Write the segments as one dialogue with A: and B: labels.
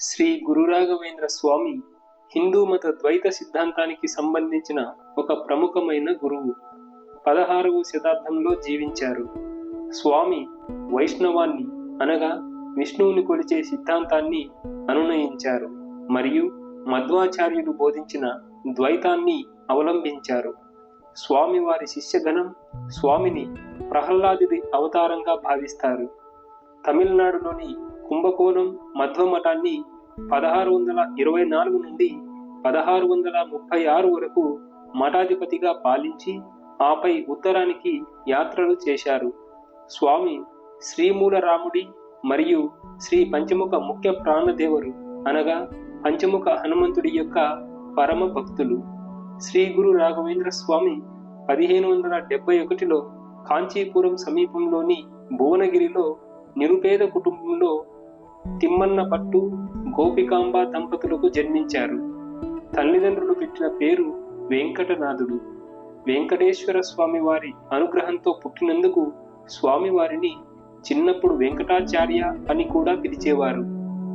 A: శ్రీ గురురాఘవేంద్ర స్వామి హిందూ మత ద్వైత సిద్ధాంతానికి సంబంధించిన ఒక ప్రముఖమైన గురువు. పదహారవ శతాబ్దంలో జీవించారు. స్వామి వైష్ణవాన్ని అనగా విష్ణువుని కొలిచే సిద్ధాంతాన్ని అనునయించారు మరియు మధ్వాచార్యులు బోధించిన ద్వైతాన్ని అవలంబించారు. స్వామి వారి శిష్యగణం స్వామిని ప్రహ్లాదుడి అవతారంగా భావిస్తారు. తమిళనాడులోని కుంభకోణం మధ్వ మఠాన్ని పదహారు వందల ఇరవై నాలుగు నుండి పదహారు వందల ముప్పై ఆరు వరకు మఠాధిపతిగా పాలించి ఆపై ఉత్తరానికి యాత్రలు చేశారు. స్వామి శ్రీమూలరాముడి మరియు శ్రీ పంచముఖ ముఖ్య ప్రాణదేవరు అనగా పంచముఖ హనుమంతుడి యొక్క పరమ భక్తులు. శ్రీ గురు రాఘవేంద్ర స్వామి పదిహేను వందల డెబ్బై ఒకటిలో కాంచీపురం సమీపంలోని భువనగిరిలో నిరుపేద కుటుంబంలో తిమ్మన్న పట్టు గోపికాంబ దంపతులకు జన్మించారు. తల్లిదండ్రులు పెట్టిన పేరు వెంకటనాథుడు. వెంకటేశ్వర స్వామి వారి అనుగ్రహంతో పుట్టినందుకు స్వామివారిని చిన్నప్పుడు వెంకటాచార్య అని కూడా పిలిచేవారు.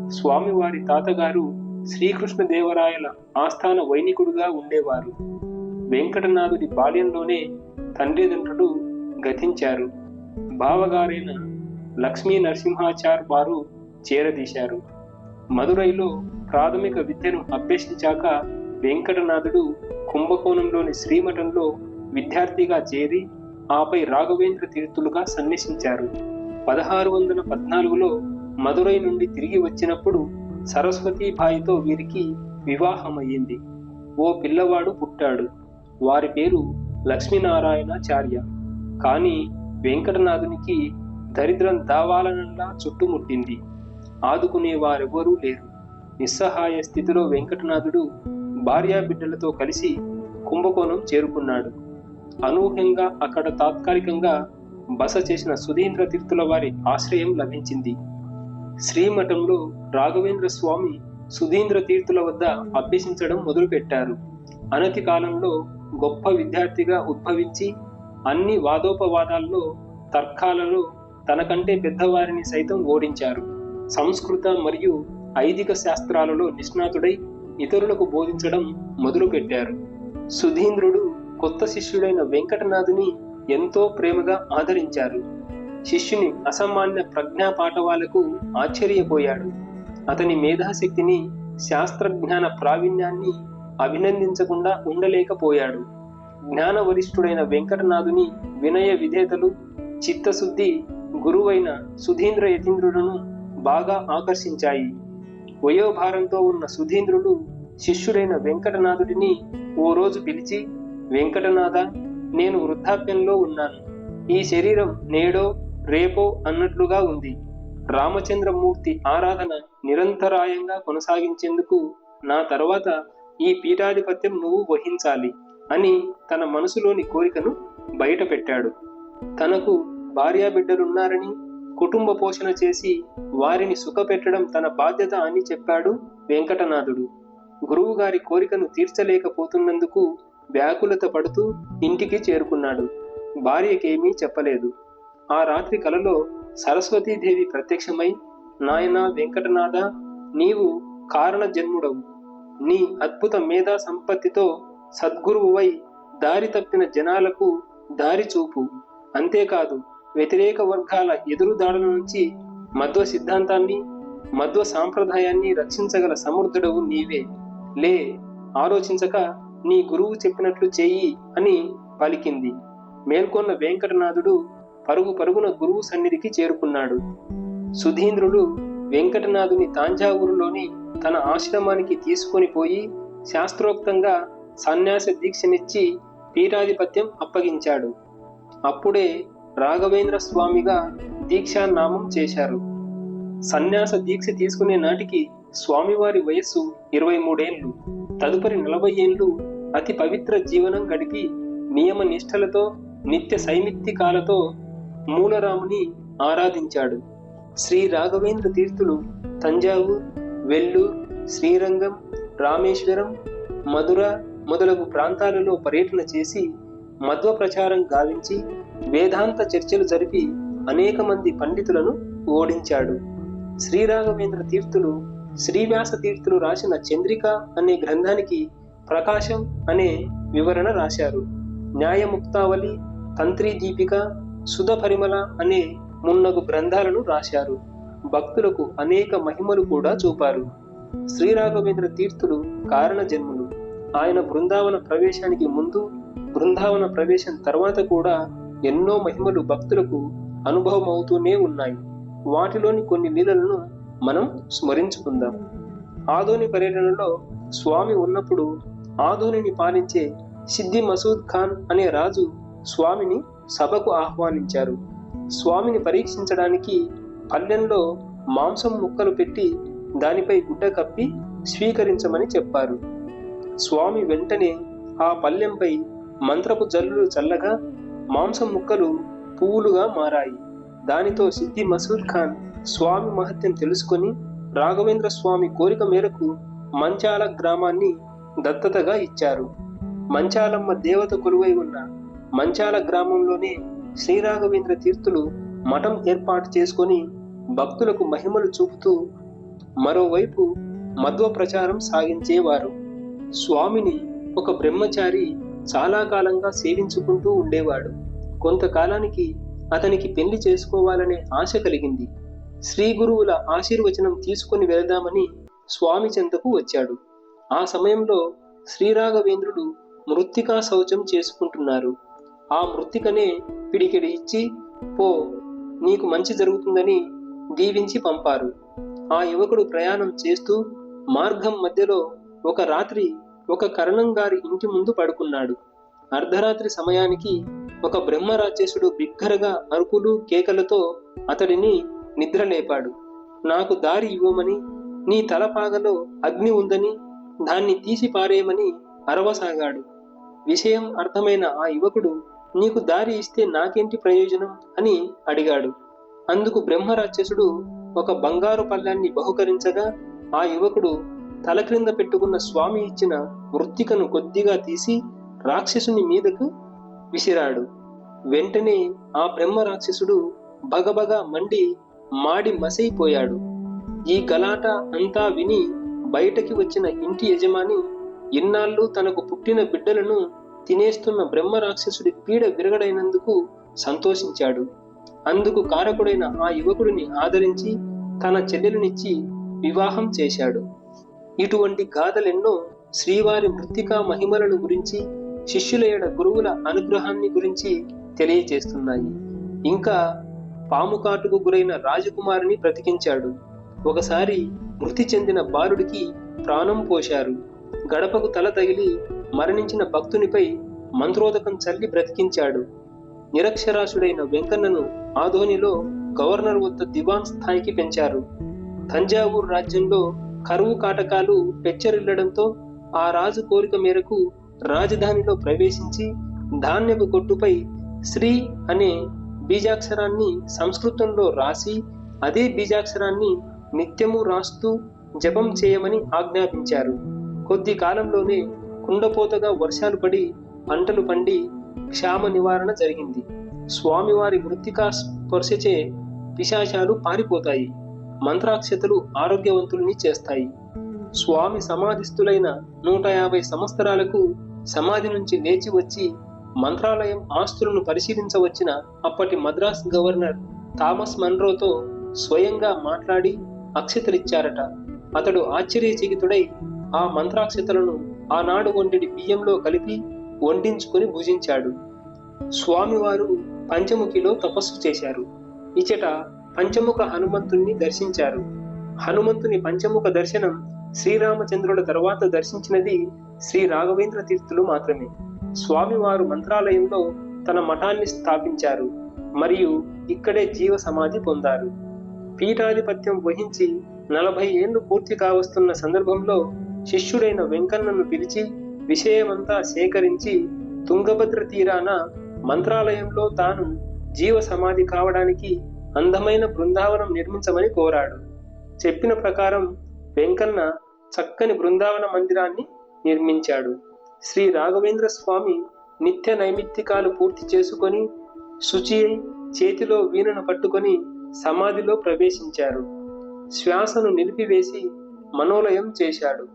A: స్వామివారి తాతగారు శ్రీకృష్ణదేవరాయల ఆస్థాన వైనికుడుగా ఉండేవారు. వెంకటనాథుడి బాల్యంలోనే తండ్రిదండ్రులు గతించారు. బావగారైన లక్ష్మీ నరసింహాచార్ వారు చేరదీశారు. మదురైలో ప్రాథమిక విద్యను అభ్యసించాక వెంకటనాథుడు కుంభకోణంలోని శ్రీమఠంలో విద్యార్థిగా చేరి ఆపై రాఘవేంద్ర తీర్థులుగా సన్యసించారు పదహారు వందల పద్నాలుగులో మదురై నుండి తిరిగి వచ్చినప్పుడు సరస్వతీబాయితో వీరికి వివాహమయ్యింది. ఓ పిల్లవాడు పుట్టాడు. వారి పేరు లక్ష్మీనారాయణాచార్య. కానీ వెంకటనాథునికి దరిద్రం దావాలనల్లా చుట్టుముట్టింది. ఆదుకునేవారెవ్వరూ లేరు. నిస్సహాయ స్థితిలో వెంకటనాథుడు భార్యా బిడ్డలతో కలిసి కుంభకోణం చేరుకున్నాడు. అనూహ్యంగా అక్కడ తాత్కాలికంగా బస చేసిన సుధీంద్ర తీర్థుల వారి ఆశ్రయం లభించింది. శ్రీమఠంలో రాఘవేంద్ర స్వామి సుధీంద్ర తీర్థుల వద్ద అభ్యసించడం మొదలుపెట్టారు. అనతి కాలంలో గొప్ప విద్యార్థిగా ఉద్భవించి అన్ని వాదోపవాదాల్లో తర్కాలలో తనకంటే పెద్దవారిని సైతం ఓడించారు. సంస్కృత మరియు ఐదిక శాస్త్రాలలో నిష్ణాతుడై ఇతరులకు బోధించడం మొదలుపెట్టారు. సుధీంద్రుడు కొత్త శిష్యుడైన వెంకటనాథుని ఎంతో ప్రేమగా ఆదరించారు. శిష్యుని అసామాన్య ప్రజ్ఞా పాఠవాలకు ఆశ్చర్యపోయాడు. అతని మేధాశక్తిని శాస్త్రజ్ఞాన ప్రావీణ్యాన్ని అభినందించకుండా ఉండలేకపోయాడు. జ్ఞాన వరిష్ఠుడైన వెంకటనాథుని వినయ విధేతలు చిత్తశుద్ధి గురువైన సుధీంద్ర యతీంద్రులను బాగా ఆకర్షించాయి. వయోభారంతో ఉన్న సుధీంద్రుడు శిష్యుడైన వెంకటనాథుడిని ఓ రోజు పిలిచి వెంకటనాథ నేను వృద్ధాప్యంలో ఉన్నాను. ఈ శరీరం నేడో రేపో అన్నట్లుగా ఉంది. రామచంద్రమూర్తి ఆరాధన నిరంతరాయంగా కొనసాగించేందుకు నా తర్వాత ఈ పీఠాధిపత్యం నువ్వు వహించాలి అని తన మనసులోని కోరికను బయటపెట్టాడు. తనకు భార్యాబిడ్డలున్నారని కుటుంబ పోషణ చేసి వారిని సుఖపెట్టడం తన బాధ్యత అని చెప్పాడు వెంకటనాథుడు. గురువుగారి కోరికను తీర్చలేకపోతున్నందుకు వ్యాకులత పడుతూ ఇంటికి చేరుకున్నాడు. భార్యకేమీ చెప్పలేదు. ఆ రాత్రి కలలో సరస్వతీదేవి ప్రత్యక్షమై నాయనా వెంకటనాథ నీవు కారణ జన్ముడవు నీ అద్భుత మేధా సంపత్తితో సద్గురువువై దారి తప్పిన జనాలకు దారి చూపు. అంతేకాదు వ్యతిరేక వర్గాల ఎదురుదాడుల నుంచి మధ్వ సిద్ధాంతాన్ని మధ్వ సాంప్రదాయాన్ని రక్షించగల సమర్థుడవు నీవే. లే ఆలోచించక నీ గురువు చెప్పినట్లు చెయ్యి అని పలికింది. మేల్కొన్న వెంకటనాథుడు పరుగు పరుగున గురువు సన్నిధికి చేరుకున్నాడు. సుధీంద్రుడు వెంకటనాథుని తాంజావూరులోని తన ఆశ్రమానికి తీసుకొని పోయి శాస్త్రోక్తంగా సన్యాస దీక్షనిచ్చి పీఠాధిపత్యం అప్పగించాడు. అప్పుడే రాఘవేంద్ర స్వామిగా దీక్షానామం చేశారు. సన్యాస దీక్ష తీసుకునే నాటికి స్వామివారి వయస్సు ఇరవై మూడేళ్ళు తదుపరి నలభై ఏళ్ళు అతి పవిత్ర జీవనం గడిపి నియమ నిష్ఠలతో నిత్య సైమిత్తికాలతో మూలరాముని ఆరాధించాడు. శ్రీ రాఘవేంద్ర తీర్థులు తంజావూర్ వెల్లూర్ శ్రీరంగం రామేశ్వరం మధుర మొదలగు ప్రాంతాలలో పర్యటన చేసి మధ్వ ప్రచారం గావించి వేదాంత చర్చలు జరిపి అనేక మంది పండితులను ఓడించాడు. శ్రీరాఘవేంద్ర తీర్థులు శ్రీవ్యాస తీర్థులు రాసిన చంద్రిక అనే గ్రంథానికి ప్రకాశం అనే వివరణ రాశారు. న్యాయముక్తావళి తంత్రి దీపిక సుధ పరిమళ అనే మున్నగు గ్రంథాలను రాశారు. భక్తులకు అనేక మహిమలు కూడా చూపారు. శ్రీరాఘవేంద్ర తీర్థులు కారణ జన్ములు. ఆయన బృందావన ప్రవేశానికి ముందు బృందావన ప్రవేశం తర్వాత కూడా ఎన్నో మహిమలు భక్తులకు అనుభవం అవుతూనే ఉన్నాయి. వాటిలోని కొన్ని లీలలను మనం స్మరించుకుందాం. ఆదోని పర్యటనలో స్వామి ఉన్నప్పుడు ఆదోనిని పాలించే సిద్ది మసూద్ ఖాన్ అనే రాజు స్వామిని సభకు ఆహ్వానించారు. స్వామిని పరీక్షించడానికి పల్లెంలో మాంసం ముక్కలు పెట్టి దానిపై గుడ్డ కప్పి స్వీకరించమని చెప్పారు. స్వామి వెంటనే ఆ పల్లెంపై మంత్రపు జల్లులు చల్లగా మాంసం ముక్కలు పువ్వులుగా మారాయి. దానితో సిద్ధి మసూద్ ఖాన్ స్వామి మహత్యం తెలుసుకొని రాఘవేంద్ర స్వామి కోరిక మేరకు మంచాల గ్రామాన్ని దత్తతగా ఇచ్చారు. మంచాలమ్మ దేవత కొలువై ఉన్న మంచాల గ్రామంలోనే శ్రీరాఘవేంద్ర తీర్థులు మఠం ఏర్పాటు చేసుకొని భక్తులకు మహిమలు చూపుతూ మరోవైపు మధ్వ ప్రచారం సాగించేవారు. స్వామిని ఒక బ్రహ్మచారి చాలా కాలంగా సేవించుకుంటూ ఉండేవాడు. కొంతకాలానికి అతనికి పెళ్ళి చేసుకోవాలనే ఆశ కలిగింది. శ్రీ గురువుల ఆశీర్వచనం తీసుకుని వెళదామని స్వామి చెంతకు వచ్చాడు. ఆ సమయంలో శ్రీరాఘవేంద్రుడు మృత్తికా శౌచం చేసుకుంటున్నారు. ఆ మృత్తికనే పిడికిడి ఇచ్చి పో నీకు మంచి జరుగుతుందని దీవించి పంపారు. ఆ యువకుడు ప్రయాణం చేస్తూ మార్గం మధ్యలో ఒక రాత్రి ఒక కరణం గారి ఇంటి ముందు పడుకున్నాడు. అర్ధరాత్రి సమయానికి ఒక బ్రహ్మరాక్షసుడు బిగ్గరగా అరుపులు కేకలతో అతడిని నిద్రలేపాడు. నాకు దారి ఇవ్వమని నీ తలపాగలో అగ్ని ఉందని దాన్ని తీసి పారేయమని అరవసాగాడు. విషయం అర్థమైన ఆ యువకుడు నీకు దారి ఇస్తే నాకేంటి ప్రయోజనం అని అడిగాడు. అందుకు బ్రహ్మరాక్షసుడు ఒక బంగారు పళ్ళాన్ని బహుకరించగా ఆ యువకుడు తల క్రింద పెట్టుకున్న స్వామి ఇచ్చిన మృత్తికను కొద్దిగా తీసి రాక్షసుని మీదకు విసిరాడు. వెంటనే ఆ బ్రహ్మ రాక్షసుడు భగభగ మండి మాడి మసైపోయాడు. ఈ గలాట అంతా విని బయటకి వచ్చిన ఇంటి యజమాని ఇన్నాళ్ళు తనకు పుట్టిన బిడ్డలను తినేస్తున్న బ్రహ్మ రాక్షసుడి పీడ విరగడైనందుకు సంతోషించాడు. అందుకు కారకుడైన ఆ యువకుడిని ఆదరించి తన చెల్లెలునిచ్చి వివాహం చేశాడు. ఇటువంటి గాథలెన్నో శ్రీవారి మృత్తికా మహిమలను గురించి శిష్యుల గురువుల అనుగ్రహాన్ని గురించి తెలియజేస్తున్నాయి ఇంకా పాము కాటుకు గురైన రాజకుమారిని బ్రతికించాడు. ఒకసారి మృతి చెందిన బాలుడికి ప్రాణం పోశారు. గడపకు తల తగిలి మరణించిన భక్తునిపై మంత్రోదకం చల్లి బ్రతికించాడు. నిరక్షరాశుడైన వెంకన్నను ఆధోనిలో గవర్నర్ వద్ద దివాన్ స్థాయికి పెంచారు. తంజావూరు రాజ్యంలో కరువు కాటకాలు పెచ్చరిల్లడంతో ఆ రాజు కోరిక మేరకు రాజధానిలో ప్రవేశించి ధాన్యపు కొట్టుపై శ్రీ అనే బీజాక్షరాన్ని సంస్కృతంలో రాసి అదే బీజాక్షరాన్ని నిత్యము రాస్తూ జపం చేయమని ఆజ్ఞాపించారు. కొద్ది కాలంలోనే కుండపోతగా వర్షాలు పడి పంటలు పండి క్షామ నివారణ జరిగింది. స్వామివారి మృతికా స్పర్శచే పిశాచాలు పారిపోతాయి. మంత్రాక్షతలు ఆరోగ్యవంతుల్ని చేస్తాయి. స్వామి సమాధిస్థులైన నూట యాభై సంవత్సరాలకు సమాధి నుంచి లేచి వచ్చి మంత్రాలయం ఆస్తులను పరిశీలించవచ్చిన అప్పటి మద్రాస్ గవర్నర్ థామస్ మన్రోతో స్వయంగా మాట్లాడి అక్షతలిచ్చారట. అతడు ఆశ్చర్యచకితుడై ఆ మంత్రాక్షతలను ఆనాడు వంటిడి బియ్యంలో కలిపి వండించుకుని భుజించాడు. స్వామివారు పంచముఖిలో తపస్సు చేశారు. ఇచట పంచముఖ హనుమంతుణ్ణి దర్శించారు. హనుమంతుని పంచముఖ దర్శనం శ్రీరామచంద్రుల తర్వాత దర్శించినది శ్రీ రాఘవేంద్ర తీర్థులు మాత్రమే. స్వామివారు మంత్రాలయంలో తన మఠాన్ని స్థాపించారు మరియు ఇక్కడే జీవ సమాధి పొందారు. పీఠాధిపత్యం వహించి నలభై ఏళ్ళు పూర్తి కావస్తున్న సందర్భంలో శిష్యుడైన వెంకన్నను పిలిచి విషయమంతా సేకరించి తుంగభద్ర తీరాన మంత్రాలయంలో తాను జీవ సమాధి కావడానికి అందమైన బృందావనం నిర్మించమని కోరాడు. చెప్పిన ప్రకారం వెంకన్న చక్కని బృందావన మందిరాన్ని నిర్మించాడు. శ్రీ రాఘవేంద్ర స్వామి నిత్య నైమిత్తికాలు పూర్తి చేసుకొని శుచి అయి చేతిలో వీణను పట్టుకొని సమాధిలో ప్రవేశించారు. శ్వాసను నిలిపివేసి మనోలయం చేశాడు.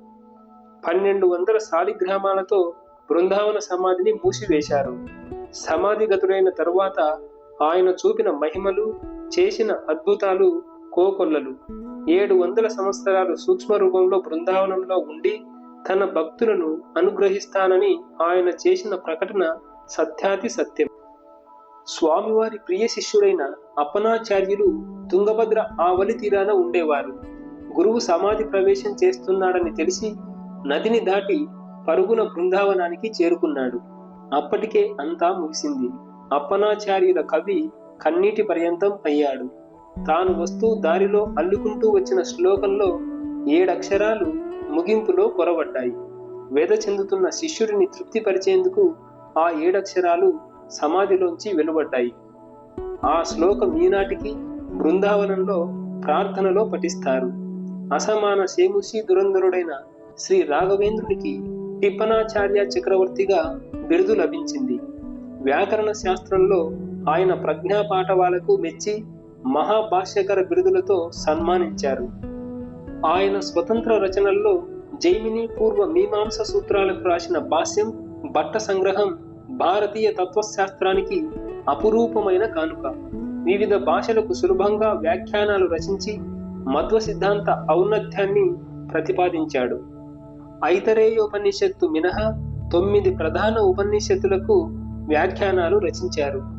A: పన్నెండు వందల సాలిగ్రామాలతో బృందావన సమాధిని మూసివేశారు. సమాధిగతుడైన తరువాత ఆయన చూపిన మహిమలు చేసిన అద్భుతాలు కోకొల్లలు. ఏడు వందల సంవత్సరాలు సూక్ష్మ రూపంలో బృందావనంలో ఉండి తన భక్తులను అనుగ్రహిస్తానని ఆయన చేసిన ప్రకటన సత్యాతి సత్యం. స్వామివారి ప్రియ శిష్యుడైన అపనాచార్యులు తుంగభద్ర ఆవలి తీరాన ఉండేవారు. గురువు సమాధి ప్రవేశం చేస్తున్నాడని తెలిసి నదిని దాటి పరుగున బృందావనానికి చేరుకున్నాడు. అప్పటికే అంతా ముగిసింది. అప్పనాచార్యుల కవి కన్నీటి పర్యంతం అయ్యాడు. తాను వస్తూ దారిలో అల్లుకుంటూ వచ్చిన శ్లోకంలో ఏడక్షరాలు ముగింపులో కొరవడ్డాయి వేద చెందుతున్న శిష్యుడిని తృప్తిపరిచేందుకు ఆ ఏడక్షరాలు సమాధిలోంచి వెలువడ్డాయి. ఆ శ్లోకం ఈనాటికి బృందావనంలో ప్రార్థనలో పఠిస్తారు. అసమాన సేముసి దురంధరుడైన శ్రీ రాఘవేంద్రునికి టిప్పనాచార్య చక్రవర్తిగా బిరుదు లభించింది. వ్యాకరణ శాస్త్రంలో ఆయన ప్రజ్ఞా పాఠవాలకు మెచ్చి మహాభాష్యకర బిరుదులతో సన్మానించారు. ఆయన స్వతంత్ర రచనల్లో జైమిని పూర్వ మీమాంస సూత్రాలకు రాసిన భాష్యం బట్ట సంగ్రహం భారతీయ తత్వశాస్త్రానికి అపురూపమైన కానుక. వివిధ భాషలకు సులభంగా వ్యాఖ్యానాలు రచించి మధ్వ సిద్ధాంత ఔన్నత్యాన్ని ప్రతిపాదించాడు. ఐతరేయోపనిషత్తు మినహా తొమ్మిది ప్రధాన ఉపనిషత్తులకు వ్యాఖ్యానాలు రచించారు.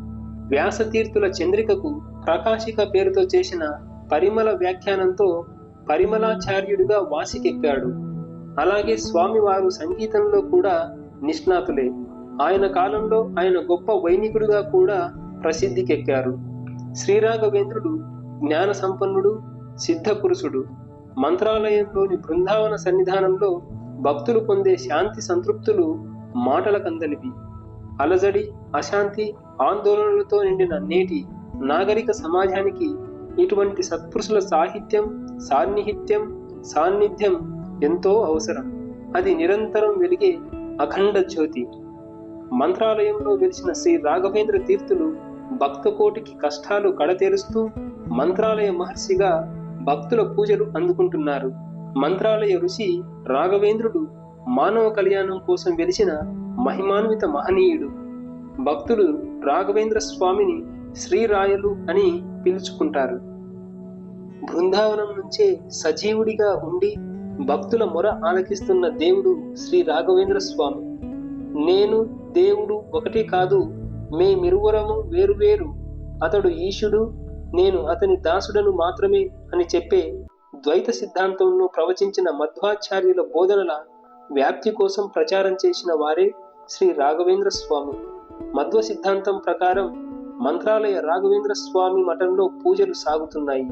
A: వ్యాసతీర్థుల చంద్రికకు ప్రకాశిక పేరుతో చేసిన పరిమళ వ్యాఖ్యానంతో పరిమళాచార్యుడిగా వాసికెక్కాడు. అలాగే స్వామివారు సంగీతంలో కూడా నిష్ణాతులే. ఆయన కాలంలో ఆయన గొప్ప వైనికుడిగా కూడా ప్రసిద్ధికెక్కారు. శ్రీరాఘవేంద్రుడు జ్ఞాన సంపన్నుడు సిద్ధ పురుషుడు మంత్రాలయంలోని బృందావన సన్నిధానంలో భక్తులు పొందే శాంతి సంతృప్తులు మాటల మాటలకందనివి. అలజడి అశాంతి ఆందోళనలతో నిండిన నేటి నాగరిక సమాజానికి ఇటువంటి సత్పురుషుల సాహిత్యం సాన్నిహిత్యం సాన్నిధ్యం ఎంతో అవసరం. అది నిరంతరం వెలిగే అఖండ జ్యోతి. మంత్రాలయంలో వెలిసిన శ్రీ రాఘవేంద్ర తీర్థులు భక్త కోటికి కష్టాలు కడతెరుస్తూ మంత్రాలయ మహర్షిగా భక్తుల పూజలు అందుకుంటున్నారు. మంత్రాలయ ఋషి రాఘవేంద్రుడు మానవ కళ్యాణం కోసం వెలిసిన మహిమాన్విత మహనీయుడు. భక్తులు రాఘవేంద్ర స్వామిని శ్రీరాయలు అని పిలుచుకుంటారు. బృందావనం నుంచే సజీవుడిగా ఉండి భక్తుల మొర ఆలకిస్తున్న దేవుడు శ్రీ రాఘవేంద్ర స్వామి. నేను దేవుడు ఒకటి కాదు మేమిరువురము వేరువేరు. అతడు ఈశుడు నేను అతని దాసుడను మాత్రమే అని చెప్పే ద్వైత సిద్ధాంతంలో ప్రవచించిన మధ్వాచార్యుల బోధనల వ్యాప్తి కోసం ప్రచారం చేసిన వారే శ్రీ రాఘవేంద్ర స్వామి. మధ్వ సిద్ధాంతం ప్రకారం మంత్రాలయ రాఘవేంద్ర స్వామి మఠంలో పూజలు సాగుతున్నాయి.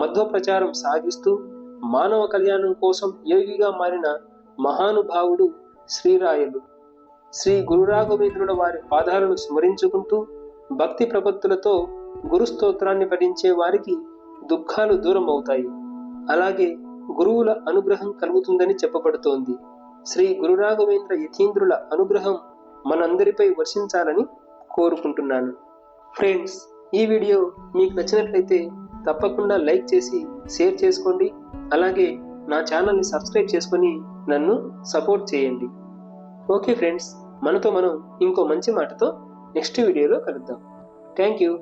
A: మధ్వ ప్రచారం సాగిస్తూ మానవ కళ్యాణం కోసం యోగిగా మారిన మహానుభావుడు శ్రీరాయలు. శ్రీ గురు రాఘవేంద్రుల వారి పాదాలను స్మరించుకుంటూ భక్తి ప్రపత్తులతో గురుస్తోత్రాన్ని పఠించే వారికి దుఃఖాలు దూరం అవుతాయి అలాగే గురువుల అనుగ్రహం కలుగుతుందని చెప్పబడుతోంది. శ్రీ గురు రాఘవేంద్ర యతీంద్రుల అనుగ్రహం మనందరిపై వర్షించాలని కోరుకుంటున్నాను. ఫ్రెండ్స్ ఈ వీడియో మీకు నచ్చినట్లయితే తప్పకుండా లైక్ చేసి షేర్ చేసుకోండి. అలాగే నా ఛానల్ని సబ్స్క్రైబ్ చేసుకొని నన్ను సపోర్ట్ చేయండి. ఓకే ఫ్రెండ్స్ మనతో మనం ఇంకో మంచి మాటతో నెక్స్ట్ వీడియోలో కలుద్దాం. Thank you.